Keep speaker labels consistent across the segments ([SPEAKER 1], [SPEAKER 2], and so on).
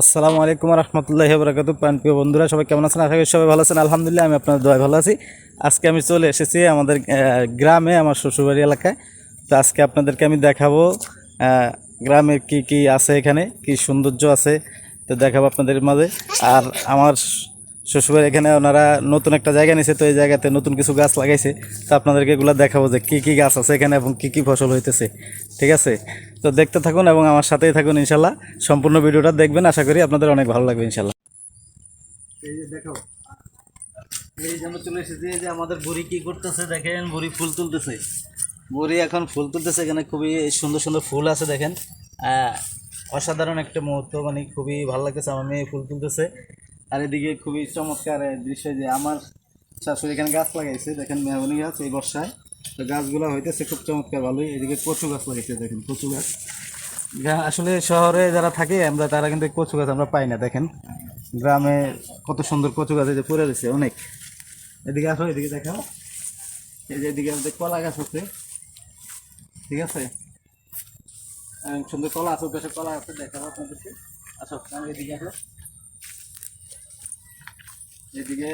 [SPEAKER 1] আসসালামু আলাইকুম রহমতুল্লাহ বরাকাত প্রিয় বন্ধুরা, সবাই কেমন আছেন? আশা করি সবাই ভালো আছেন। আলহামদুলিল্লাহ, আমি আপনার দোয়া ভালো আছি। আজকে আমি চলে এসেছি আমাদের গ্রামে, আমার শ্বশুরবাড়ি এলাকায়। তো আজকে আপনাদেরকে আমি দেখাবো গ্রামের কি কি আছে এখানে, কি সৌন্দর্য আছে, তো দেখাবো আপনাদের মাঝে। আর আমার শ্বশুরবাড়ি এখানে ওনারা নতুন একটা জায়গা নিয়েছে তো এই জায়গাতে নতুন কিছু গাছ লাগাইছে। তো আপনাদেরকে এগুলো দেখাবো যে কি কি গাছ আছে এখানে এবং কি কি ফসল হইতেছে। ঠিক আছে? তো দেখতে থাকুন এবং আমার সাথেই থাকুন ইনশাল্লাহ। সম্পূর্ণ ভিডিওটা দেখবেন, আশা করি আপনাদের অনেক ভালো লাগবে ইনশাল্লাহ। এই যে দেখো, এই যে আমাদের বুড়ি কি করতেছে দেখেন ফুল তুলতেছে। এখন ফুল তুলতেছে, এখানে খুবই সুন্দর সুন্দর ফুল আছে দেখেন। অসাধারণ একটা মুহূর্ত মানে খুবই ভালো লাগতেছে, আমার মেয়ে ফুল তুলতেছে। আর এদিকে খুবই চমৎকার দৃশ্য যে আমার শাশুড়ি এখানে গাছ লাগাইছে, দেখেন মেহগনি গাছ এই বর্ষায়। তো গাছগুলো হইতেছে খুব চমৎকার ভালোই। এদিকে কচু গাছ লাগাইছে দেখেন, কচু গাছ। আসলে শহরে যারা থাকে, আমরা, তারা কিন্তু কচু গাছ আমরা পাই না, দেখেন। গ্রামে কত সুন্দর কচু গাছ যে পড়ে রয়েছে, অনেক। এদিকে আসো, এদিকে দেখাও। এই যে এদিকে আমাদের কলা গাছ আছে, ঠিক আছে? সুন্দর কলা আছে বেশি কলা আছে, দেখাবো আপনাদেরকে। আসো এদিকে আসো। এদিকে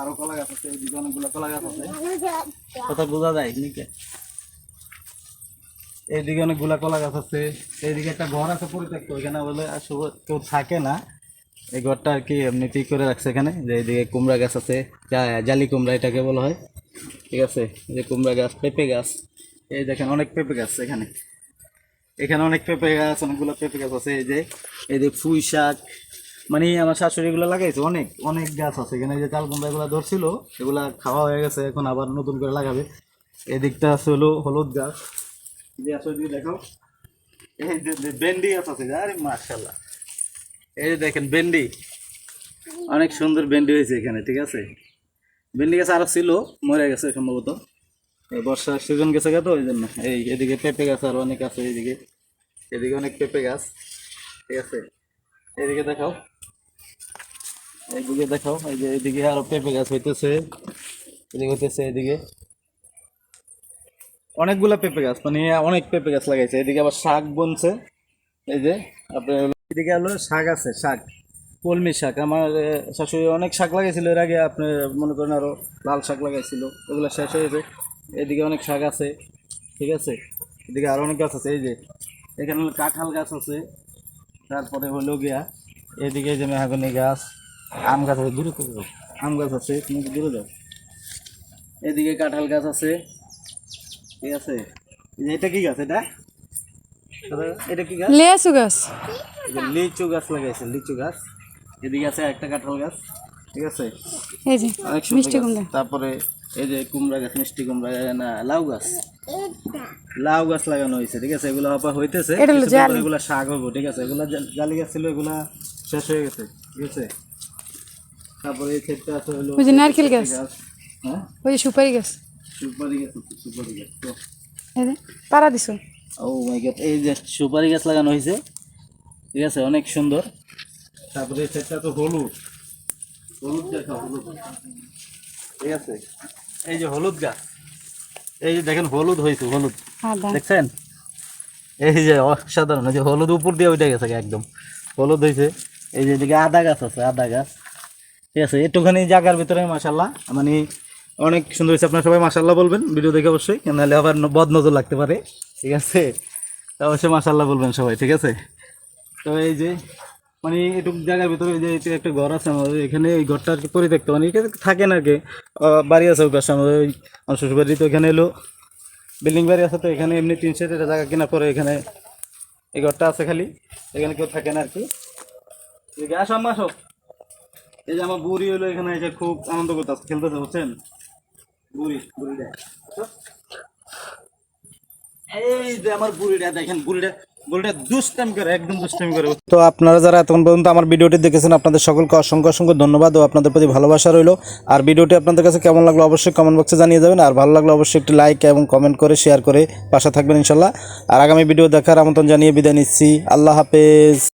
[SPEAKER 1] আরও কলা গাছ আছে এদিকে অনেকগুলো কলা গাছ আছে। কথা বোঝা যায় নাকি? এইদিকে অনেকগুলা কলা গাছ আছে। এইদিকে একটা ঘর আছে পরিত্যক্ত ওইখানে বলে কেউ থাকে না। এই ঘরটা আর কি এমনিতেই করে রাখছে এখানে। যে এইদিকে কুমড়া গাছ আছে জালি কুমড়া এটাকে বলা হয়। ঠিক আছে? যে কুমড়া গাছ পেঁপে গাছ। এই দেখেন অনেক পেঁপে গাছ এখানে। এখানে অনেক পেঁপে গাছ অনেকগুলো পেঁপে গাছ আছে। এই যে এই যে পুঁই শাক মানে আমার শাশুড়ি এগুলো লাগাইছে অনেক অনেক গাছ আছে। এখানে যে চাল কুমড়া এগুলো ধরছিল, এগুলা খাওয়া হয়ে গেছে, এখন আবার নতুন করে লাগাবে। এদিকটা আছে হলো হলুদ গাছ। দেখাও এই ভেন্ডি গাছ আছে, আরে মাশাল্লাহ এই দেখেন ভেন্ডি। অনেক সুন্দর ভেন্ডি হয়েছে এখানে, ঠিক আছে? ভেন্ডি গাছ আরও ছিল, মরে গেছে সম্ভবত। বর্ষার সিজন গেছে তো ওই জন্য। এই এদিকে পেঁপে গাছ আরও অনেক আছে এইদিকে এদিকে অনেক পেঁপে গাছ, ঠিক আছে? এদিকে দেখাও। এইদিকে দেখাও, এই যে এইদিকে আরও পেঁপে গাছ হইতেছে। এদিকে হইতেছে এদিকে অনেকগুলা পেঁপে গাছ মানে অনেক পেঁপে গাছ লাগাইছে। এদিকে আবার শাক বনছে। এই যে আপনার এদিকে হলো শাক আছে, শাক। কলমি শাক। আমার শাশুড়ি অনেক শাক লাগাইছিল। এর আগে আপনি মনে করেন আরও লাল শাক লাগাইছিল। ওগুলো শেষ হয়েছে এদিকে অনেক শাক আছে, ঠিক আছে? এদিকে আরও অনেক গাছ আছে, এই যে। এখানে হলো কাঁঠাল গাছ আছে। তারপরে হলো গিয়া, এদিকে যে মেহাগনি গাছ। আম গাছ আছে দূরে করে যাও। আম গাছ আছে তুমি দূরে যাও। এদিকে কাঁঠাল গাছ আছে। ঠিক আছে। এই যে এটা কি গাছ এটা? এটা কি গাছ?
[SPEAKER 2] লেসু গাছ।
[SPEAKER 1] লিচু গাছ লাগাইছে লিচু গাছ। এদিকে আছে একটা কাঁঠাল গাছ ঠিক আছে?
[SPEAKER 2] এই যে
[SPEAKER 1] অনেক
[SPEAKER 2] মিষ্টি কুমড়া।
[SPEAKER 1] তারপরে এই যে কুমড়া গাছ মিষ্টি কুমড়া না লাউ গাছ। লাউ গাছ লাগানো হয়েছে ঠিক আছে? এগুলো হপা হইতেছে। এগুলা শাক হব ঠিক আছে? এগুলা জালি গাছ ছিল এগুলা শেষ হয়ে গেছে ঠিক আছে? তারপরে এই ক্ষেত্রে আছে হলো
[SPEAKER 2] ওই যে নারকেল গাছ।
[SPEAKER 1] হ্যাঁ?
[SPEAKER 2] ওই যে সুপারি গাছ।
[SPEAKER 1] সুপারি গাছ সুপারি গাছ। তো
[SPEAKER 2] এই পাড়া দিছো।
[SPEAKER 1] ও মাই গড এই যে সুপারি গাছ লাগানো হয়েছে। ঠিক আছে অনেক সুন্দর। তারপরে সেটা তো হলুদ। হলুদ গাছ হলুদ ঠিক আছে। এই যে হলুদ গাছ। এই যে দেখেন হলুদ হয়েছে হলুদ। দেখছেন? এই যে অসাধারণ যে হলুদ উপর দিয়ে ওইটা গেছে একদম। হলুদ হয়েছে। এই যে এদিকে আদা গাছ আছে আদা গাছ। ঠিক আছে, একটুখানি জায়গার ভিতরে মাসাল্লাহ মানে অনেক সুন্দর হয়েছে। আপনারা সবাই মাসাল্লাহ বলবেন, ভিডিও দেখে অবশ্যই নাহলে আবার বদ নজর লাগতে পারে, ঠিক আছে? তা অবশ্যই মাসাল্লাহ বলবেন সবাই, ঠিক আছে? তো এই যে মানে এটুকু জায়গার ভিতরে যে একটা ঘর আছে আমাদের, এখানে এই ঘরটা আর কি পরিত্যক্ত মানে এখানে থাকেন আর কি। বাড়ি আছে ওই পাশে, আমাদের ওই আমার শ্বশুর বাড়ি তো এখানে এলো। বিল্ডিং বাড়ি আছে তো, এখানে এমনি তিন সেটের জায়গা কেনার পরে এখানে এই ঘরটা আছে খালি, এখানে কেউ থাকে না আর কি। আসো আম্মা, আসো। এই যে আমার বুড়ি হলো এখানে এসে খুব আনন্দ করতেছে খেলতেছে, বুঝছেন? বুড়ি, বুড়িটা। তো আপনারা যারা এতক্ষণ পর্যন্ত আমার ভিডিওটি দেখেছেন, আপনাদের সকলকে অসংখ্য অসংখ্য ধন্যবাদ ও আপনাদের প্রতি ভালোবাসা রইল। আর ভিডিওটি আপনাদের কাছে কেমন লাগল অবশ্যই কমেন্ট বক্সে জানিয়ে যাবেন আর ভালো লাগল অবশ্যই একটি লাইক এবং কমেন্ট করে শেয়ার করে পাশে থাকবেন ইনশাল্লাহ। আর আগামী ভিডিও দেখার আমন্ত্রণ জানিয়ে বিদায় নিচ্ছি। আল্লাহ হাফেজ।